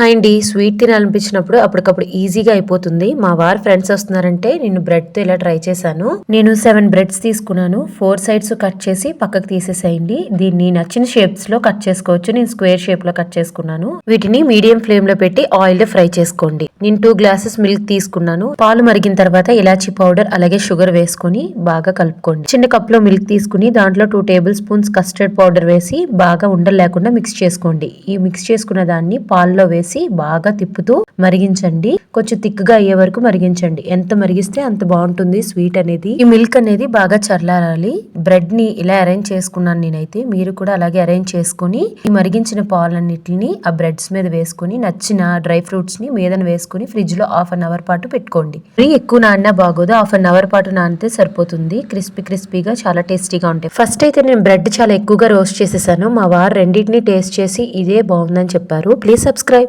Hi అండి sweet తినాలనిపించినప్పుడు అప్పటికప్పుడు ఈజీగా అయిపోతుంది. మా వారు ఫ్రెండ్స్ వస్తున్నారంటే నేను బ్రెడ్తో ఇలా ట్రై చేశాను. నేను సెవెన్ బ్రెడ్స్ తీసుకున్నాను. ఫోర్ సైడ్స్ కట్ చేసి పక్కకు తీసేసేయండి. దీన్ని నచ్చిన షేప్స్లో కట్ చేసుకోవచ్చు. నేను స్క్వేర్ షేప్లో కట్ చేసుకున్నాను. వీటిని మీడియం ఫ్లేమ్లో పెట్టి ఆయిల్లో ఫ్రై చేసుకోండి. నేను టూ గ్లాసెస్ మిల్క్ తీసుకున్నాను. పాలు మరిగిన తర్వాత ఇలాచీ పౌడర్ అలాగే షుగర్ వేసుకొని బాగా కలుపుకోండి. చిన్న కప్లో మిల్క్ తీసుకుని దాంట్లో two table spoons custard powder వేసి బాగా ఉండలేకుండా మిక్స్ చేసుకోండి. ఈ మిక్స్ చేసుకున్న దాన్ని పాల్లో వేసి వేసి బాగా తిప్పుతూ మరిగించండి. కొంచెం తిక్కుగా అయ్యే వరకు మరిగించండి. ఎంత మరిగిస్తే అంత బాగుంటుంది. స్వీట్ అనేది. ఈ మిల్క్ అనేది బాగా చల్లారాలి. బ్రెడ్ని ఇలా అరేంజ్ చేసుకున్నాను నేనైతే. మీరు కూడా అలాగే అరేంజ్ చేసుకుని ఈ మరిగించిన పాలన్నిటిని ఆ బ్రెడ్స్ మీద వేసుకుని నచ్చిన డ్రై ఫ్రూట్స్ని మీదన వేసుకుని ఫ్రిడ్జ్లో హాఫ్ అన్ అవర్ పాటు పెట్టుకోండి. ఎక్కువ నానినా బాగోదు. హాఫ్ అన్ అవర్ పాటు నానితే సరిపోతుంది. క్రిస్పీ క్రిస్పీగా చాలా టేస్టీగా ఉంటాయి. ఫస్ట్ అయితే నేను బ్రెడ్ చాలా ఎక్కువగా రోస్ట్ చేసేసాను. మా వారు రెండింటిని టేస్ట్ చేసి ఇదే బాగుందని చెప్పారు. Please subscribe.